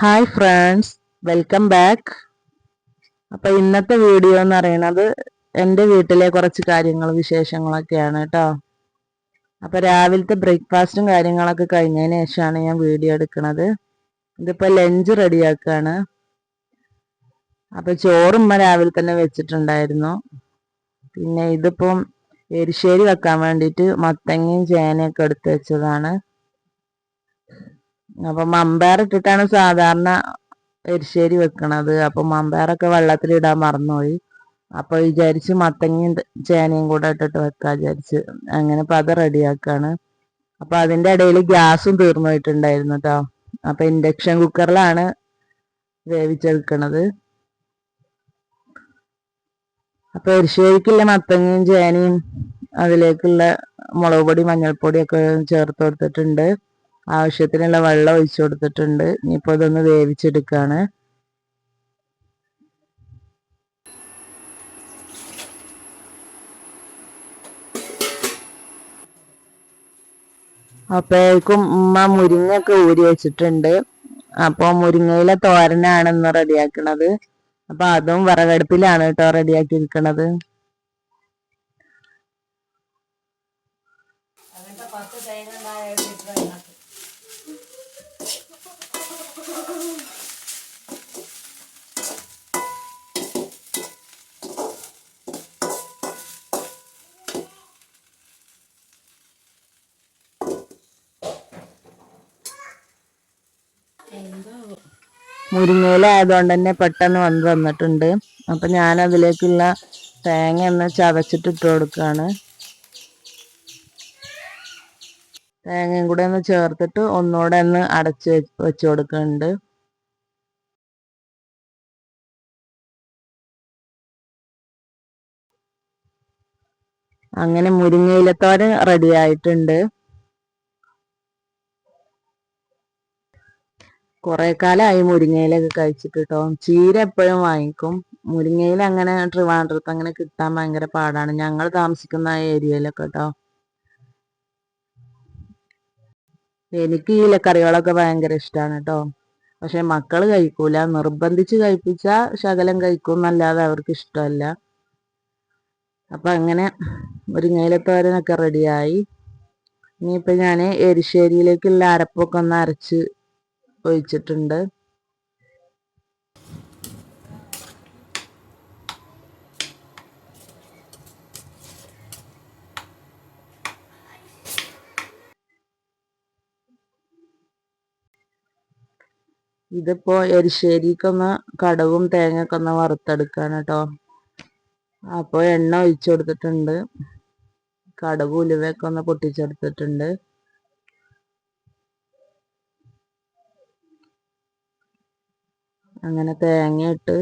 Hi friends welcome back അപ്പൊ ഇന്നത്തെ video എന്ന് പറയുന്നത് എന്റെ വീട്ടിലെ കുറച്ച് കാര്യങ്ങൾ വിശേഷങ്ങളൊക്കെയാണ് കേട്ടോ അപ്പൊ രാവിലത്തെ ബ്രേക്ക്ഫാസ്റ്റും കാര്യങ്ങളൊക്കെ കഴിഞ്ഞതിന് ശേഷമാണ് ഞാൻ വീഡിയോ എടുക്കുന്നത് ഇതിപ്പോ ലഞ്ച് റെഡിയാക്കാണ് അപ്പൊ ചോറുമ്മ രാവിലെ തന്നെ വെച്ചിട്ടുണ്ടായിരുന്നു. പിന്നെ ഇതിപ്പം എരിശ്ശേരി വെക്കാൻ വേണ്ടിയിട്ട് മത്തങ്ങയും ചേനയൊക്കെ എടുത്ത് വെച്ചതാണ്. അപ്പൊ മമ്പയർ ഇട്ടിട്ടാണ് സാധാരണ എരിശ്ശേരി വെക്കണത്. അപ്പൊ മമ്പയറൊക്കെ വെള്ളത്തിലിടാൻ മറന്നുപോയി. അപ്പൊ വിചാരിച്ച് മത്തങ്ങയും ചേനയും കൂടെ ഇട്ടിട്ട് വെക്കാ വിചാരിച്ച്. അങ്ങനെ ഇപ്പൊ അത് റെഡിയാക്കാണ്. അപ്പൊ അതിന്റെ ഇടയിൽ ഗ്യാസും തീർന്നു പോയിട്ടുണ്ടായിരുന്നു കേട്ടോ അപ്പൊ ഇൻഡക്ഷൻ കുക്കറിലാണ് വേവിച്ചെടുക്കണത്. അപ്പൊ എരിശ്ശേരിക്കുള്ള മത്തങ്ങയും ചേനയും അതിലേക്കുള്ള മുളക് പൊടി മഞ്ഞൾപ്പൊടിയൊക്കെ ചേർത്ത് കൊടുത്തിട്ടുണ്ട്. ആവശ്യത്തിനുള്ള വെള്ളം ഒഴിച്ചു കൊടുത്തിട്ടുണ്ട്. ഇനിയിപ്പോ ഇതൊന്ന് വേവിച്ചെടുക്കാണ്. അപ്പോഴേക്കും ഉമ്മ മുരിങ്ങയൊക്കെ ഊരി വെച്ചിട്ടുണ്ട്. അപ്പോൾ മുരിങ്ങയിലെ തോരനാണ് ഇന്ന് റെഡിയാക്കണത്. അപ്പോൾ അതും വിറകടുപ്പിലാണ് കേട്ടോ റെഡിയാക്കി മുരിങ്ങയില ആയതുകൊണ്ട് തന്നെ പെട്ടെന്ന് വന്ന് വന്നിട്ടുണ്ട് അപ്പൊ ഞാൻ അതിലേക്കുള്ള തേങ്ങ ഒന്ന് ചതച്ചിട്ട് ഇട്ട് കൊടുക്കാണ്. തേങ്ങയും കൂടെ ഒന്ന് ചേർത്തിട്ട് ഒന്നുകൂടെ ഒന്ന് അടച്ച് വെച്ച് കൊടുക്കുന്നുണ്ട്. അങ്ങനെ മുരിങ്ങയിലത്തോരൻ റെഡി ആയിട്ടുണ്ട്. കുറെ കാലമായി മുരിങ്ങയിലൊക്കെ കഴിച്ചിട്ട് കേട്ടോ ചീര എപ്പോഴും വാങ്ങിക്കും. മുരിങ്ങയില അങ്ങനെ ട്രിവാൻഡ്രത്ത് അങ്ങനെ കിട്ടാൻ ഭയങ്കര പാടാണ്. ഞങ്ങൾ താമസിക്കുന്ന ഏരിയയിലൊക്കെ കേട്ടോ എനിക്ക് ഈ ഇലക്കറികളൊക്കെ ഭയങ്കര ഇഷ്ടമാണ് കേട്ടോ പക്ഷെ മക്കൾ കഴിക്കൂല. നിർബന്ധിച്ച് കഴിപ്പിച്ച ശകലം കഴിക്കും എന്നല്ലാതെ അവർക്ക് ഇഷ്ടമല്ല. അപ്പൊ അങ്ങനെ മുരിങ്ങയിലത്തോരനൊക്കെ റെഡിയായി. ഇനിയിപ്പോ ഞാൻ എരിശ്ശേരിയിലേക്കുള്ള അരപ്പൊക്കെ ഒന്ന് അരച്ച് ഒഴിച്ചിട്ടുണ്ട്. ഇതിപ്പോ എരിശ്ശേരിക്കൊന്ന് കടവും തേങ്ങയൊക്കെ ഒന്ന് വറുത്തെടുക്കാണ് കേട്ടോ അപ്പോൾ എണ്ണ ഒഴിച്ചു കൊടുത്തിട്ടുണ്ട്. കടുക് ഉലുവയൊക്കെ ഒന്ന് പൊട്ടിച്ചെടുത്തിട്ടുണ്ട്. അങ്ങനെ തേങ്ങ ഇട്ട്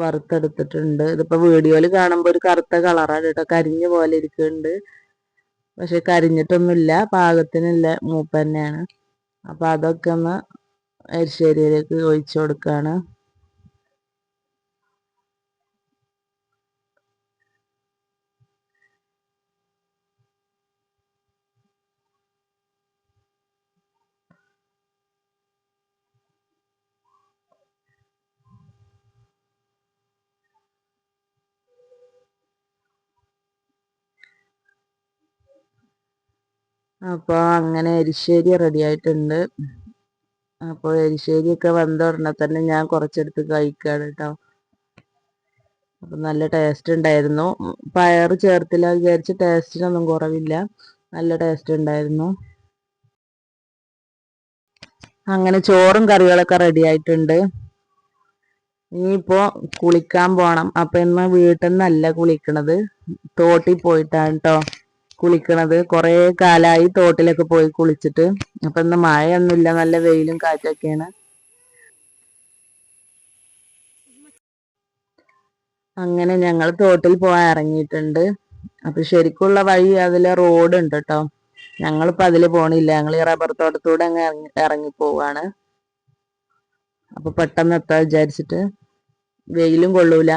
വറുത്തെടുത്തിട്ടുണ്ട്. ഇതിപ്പോ വീഡിയോയിൽ കാണുമ്പോൾ ഒരു കറുത്ത കളറാണ് കേട്ടോ. കരിഞ്ഞ പോലെ ഇരിക്കുന്നുണ്ട്. പക്ഷെ കരിഞ്ഞിട്ടൊന്നുമില്ല. പാകത്തിനുള്ള മൂപ്പ് തന്നെയാണ് അപ്പൊ അതൊക്കെ ഒന്ന് എരിശ്ശേരിയിലേക്ക് ഒഴിച്ചു കൊടുക്കാണ്. അപ്പോൾ അങ്ങനെ എരിശ്ശേരി റെഡി ആയിട്ടുണ്ട്. അപ്പോൾ എരിശ്ശേരിയൊക്കെ വന്ന ഉടനെ തന്നെ ഞാൻ കുറച്ചെടുത്ത് കഴിക്കുകയാണ് കേട്ടോ അപ്പം നല്ല ടേസ്റ്റ് ഉണ്ടായിരുന്നു. പയർ ചേർത്തില്ല വിചാരിച്ച് ടേസ്റ്റിനൊന്നും കുറവില്ല. നല്ല ടേസ്റ്റ് ഉണ്ടായിരുന്നു. അങ്ങനെ ചോറും കറികളൊക്കെ റെഡി ആയിട്ടുണ്ട്. ഇനിയിപ്പോ കുളിക്കാൻ പോകണം അപ്പൊ ഇന്ന് വീട്ടിൽ നിന്നല്ല കുളിക്കണത്. തോട്ടിൽ പോയിട്ടാണ് കേട്ടോ കുളിക്കണത്. കുറേ കാലായി തോട്ടിലൊക്കെ പോയി കുളിച്ചിട്ട്. അപ്പൊ ഇന്ന് മഴയൊന്നുമില്ല. നല്ല വെയിലും കാറ്റൊക്കെയാണ്. അങ്ങനെ ഞങ്ങൾ തോട്ടിൽ പോകാൻ ഇറങ്ങിയിട്ടുണ്ട്. അപ്പൊ ശരിക്കുള്ള വഴി അതിലെ റോഡ് ഉണ്ട് കേട്ടോ ഞങ്ങളിപ്പോ അതിൽ പോണില്ല. ഞങ്ങൾ ഈ റബ്ബർ തോട്ടത്തൂടെ അങ്ങ് ഇറങ്ങി ഇറങ്ങി പോവാണ്. അപ്പൊ പെട്ടെന്ന് എത്താ വിചാരിച്ചിട്ട്. വെയിലും കൊള്ളൂല.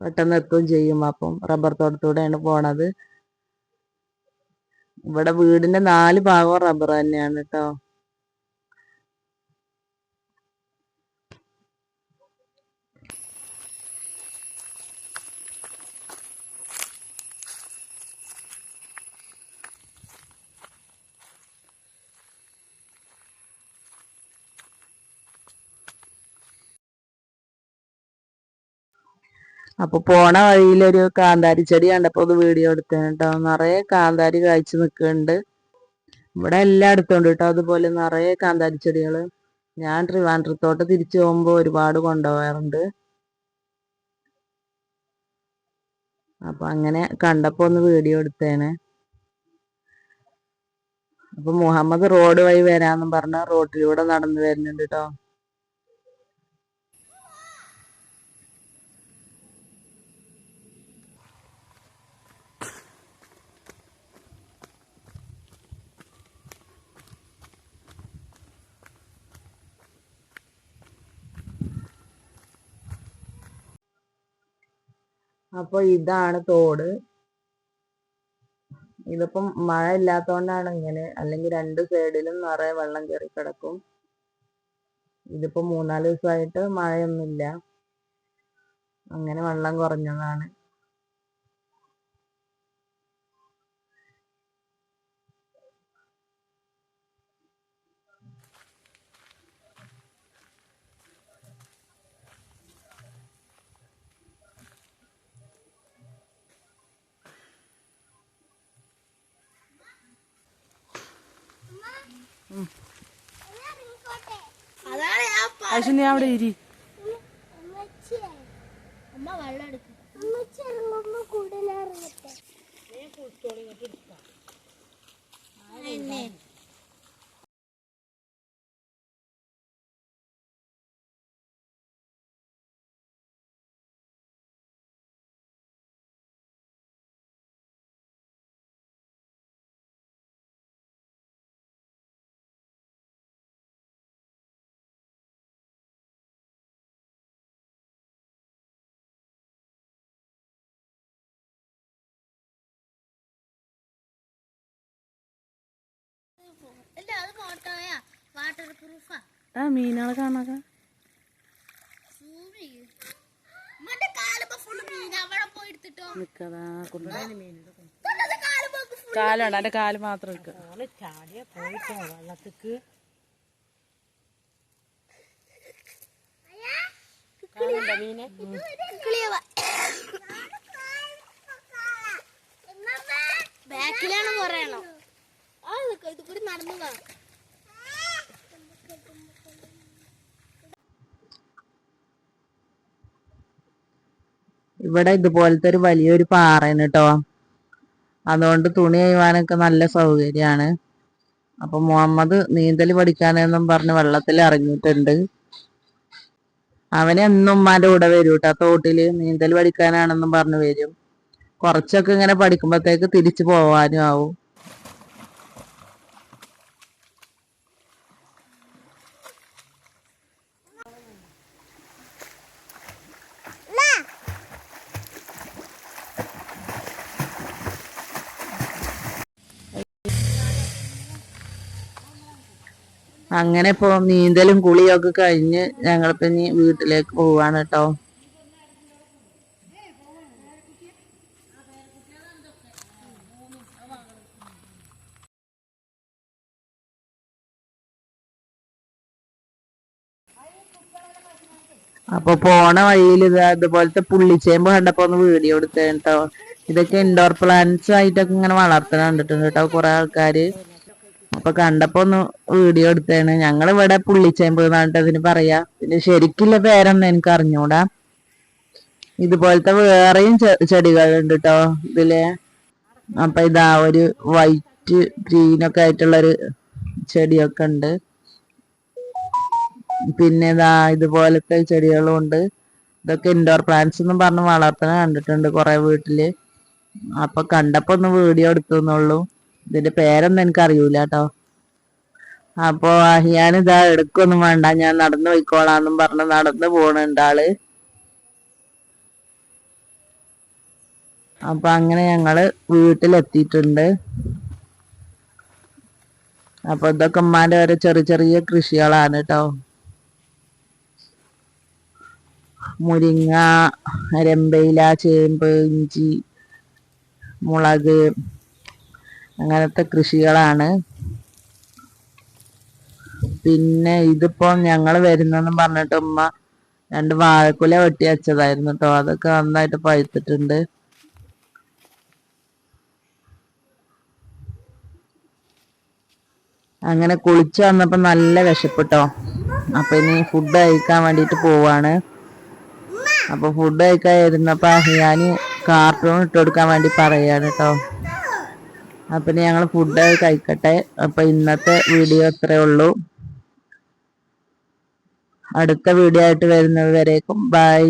പെട്ടെന്ന് എത്തുകയും ചെയ്യും. അപ്പം റബ്ബർ തോട്ടത്തൂടെയാണ് പോണത്. ഇവിടെ വീടിന്റെ നാല് ഭാഗവും റബ്ബർ തന്നെയാണ് കേട്ടോ അപ്പൊ പോണ വഴിയിലൊരു കാന്താരി ചെടി കണ്ടപ്പോ അത് വീഡിയോ എടുത്തേ കേട്ടോ നിറയെ കാന്താരി കായ്ച്ചു നിൽക്കുന്നുണ്ട് ഇവിടെ എല്ലായിടത്തും ഉണ്ട് കേട്ടോ. അതുപോലെ നിറയെ കാന്താരി ചെടികൾ. ഞാൻ ട്രിവാൻഡ്രത്തോട്ട് തിരിച്ചു പോകുമ്പോ ഒരുപാട് കൊണ്ടുപോകാറുണ്ട്. അപ്പൊ അങ്ങനെ കണ്ടപ്പോ ഒന്ന് വീഡിയോ എടുത്തേനെ. അപ്പൊ മുഹമ്മദ് റോഡ് വഴി വരാന്നും പറഞ്ഞ റോഡിലൂടെ നടന്നു വരുന്നുണ്ട് കേട്ടോ. അപ്പൊ ഇതാണ് തോട്. ഇതിപ്പം മഴ ഇല്ലാത്തോണ്ടാണ് ഇങ്ങനെ അല്ലെങ്കിൽ രണ്ട് സൈഡിലും നിറയെ വെള്ളം കയറി കിടക്കും. ഇതിപ്പോ മൂന്നാൽ ദിവസമായിട്ട് മഴയൊന്നുമില്ല. അങ്ങനെ വെള്ളം കുറഞ്ഞതാണ്. പക്ഷെ നീ അവിടെ ഇരി അമ്മച്ചിയെ. നിക്കതാ തൊട്ടത് കാലുമ്പോ full കാലുണ്ട് എന്റെ കാൽ മാത്രം നിക്ക. കിളിയവ. ബാക്കിലാണ് പറയണോ ആ ഇത് ഇത് കൂടി നടന്നു വാ ഇവിടെ ഇതുപോലത്തെ ഒരു വലിയൊരു പാറയാണ് കേട്ടോ അതുകൊണ്ട് തുണി കഴിവാനൊക്കെ നല്ല സൗകര്യമാണ് അപ്പൊ മുഹമ്മദ് നീന്തൽ പഠിക്കാനെന്നും പറഞ്ഞ് വെള്ളത്തിൽ ഇറങ്ങിയിട്ടുണ്ട്. അവനെന്നും ഉമ്മാന്റെ കൂടെ വരും കേട്ടോ തോട്ടിൽ നീന്തൽ പഠിക്കാനാണെന്നും പറഞ്ഞു വരും. കുറച്ചൊക്കെ ഇങ്ങനെ പഠിക്കുമ്പോഴത്തേക്ക് തിരിച്ചു പോവാനും ആവും. അങ്ങനെ ഇപ്പൊ നീന്തലും കുളിയും ഒക്കെ കഴിഞ്ഞ് ഞങ്ങളിപ്പോ ഇനി വീട്ടിലേക്ക് പോവാണ് കേട്ടോ അപ്പൊ പോണ വഴിയിൽ ഇത് അതുപോലത്തെ പുള്ളിച്ചേമ്പ് കണ്ടപ്പോ ഒന്ന് വീഡിയോ എടുത്തേ കേട്ടോ ഇതൊക്കെ ഇൻഡോർ പ്ലാന്റ്സ് ആയിട്ടൊക്കെ ഇങ്ങനെ വളർത്തണ കണ്ടിട്ടുണ്ട് കേട്ടോ കുറെ ആൾക്കാര്. അപ്പൊ കണ്ടപ്പോ ഒന്ന് വീഡിയോ എടുത്തേണ് ഞങ്ങൾ ഇവിടെ പുള്ളിച്ചേമ്പ് എന്നാണ് അതിന് പറയാ. പിന്നെ ശരിക്കുള്ള പേരൊന്നും എനിക്ക് അറിഞ്ഞൂടാ. ഇതുപോലത്തെ വേറെയും ചെടികളുണ്ട് കേട്ടോ ഇതിൽ. അപ്പൊ ഇതാ ഒരു വൈറ്റ് ഗ്രീൻ ഒക്കെ ആയിട്ടുള്ള ഒരു ചെടിയൊക്കെ ഉണ്ട്. പിന്നെ ഇതാ ഇതുപോലത്തെ ചെടികളും ഉണ്ട്. ഇതൊക്കെ ഇൻഡോർ പ്ലാന്റ്സ് എന്ന് പറഞ്ഞ് വളർത്തുന്ന കണ്ടിട്ടുണ്ട് കുറെ വീട്ടിൽ. അപ്പൊ കണ്ടപ്പോ ഒന്ന് വീഡിയോ എടുത്തുന്നുള്ളൂ ഇതിന്റെ പേരൊന്നും എനിക്ക് അറിയൂല കേട്ടോ അപ്പൊ ഞാനിതാ എടുക്കൊന്നും വേണ്ട ഞാൻ നടന്നു പോയിക്കോളാന്നും പറഞ്ഞ് നടന്നു പോണുണ്ട് ആൾ. അപ്പൊ അങ്ങനെ ഞങ്ങൾ വീട്ടിലെത്തിയിട്ടുണ്ട്. അപ്പൊ ഇതൊക്കെ ഉമ്മാന്റെ ഓരോ ചെറിയ ചെറിയ കൃഷികളാണ് കേട്ടോ മുരിങ്ങ രമ്പയില ചേമ്പ് ഇഞ്ചി മുളക് അങ്ങനത്തെ കൃഷികളാണ്. പിന്നെ ഇതിപ്പോ ഞങ്ങൾ വരുന്നെന്ന് പറഞ്ഞിട്ട് ഉമ്മ രണ്ട് വാഴക്കുല വെട്ടി വെച്ചതായിരുന്നു കേട്ടോ അതൊക്കെ നന്നായിട്ട് പഴുത്തിട്ടുണ്ട്. അങ്ങനെ കുളിച്ചു വന്നപ്പോ നല്ല വിശപ്പിട്ടോ. അപ്പൊ ഇനി ഫുഡ് കഴിക്കാൻ വേണ്ടിട്ട് പോവാണ്. അപ്പൊ ഫുഡ് കഴിക്കാൻ ഇരുന്നപ്പോ ഞാൻ കാർട്ടൂൺ ഇട്ട് കൊടുക്കാൻ വേണ്ടി പറയാണ് കേട്ടോ അപ്പൊ ഞങ്ങൾ ഫുഡ് കഴിക്കട്ടെ. അപ്പൊ ഇന്നത്തെ വീഡിയോ അത്രേ ഉള്ളൂ. അടുത്ത വീഡിയോ ആയിട്ട് വരുന്നത് വരേക്കും. ബൈ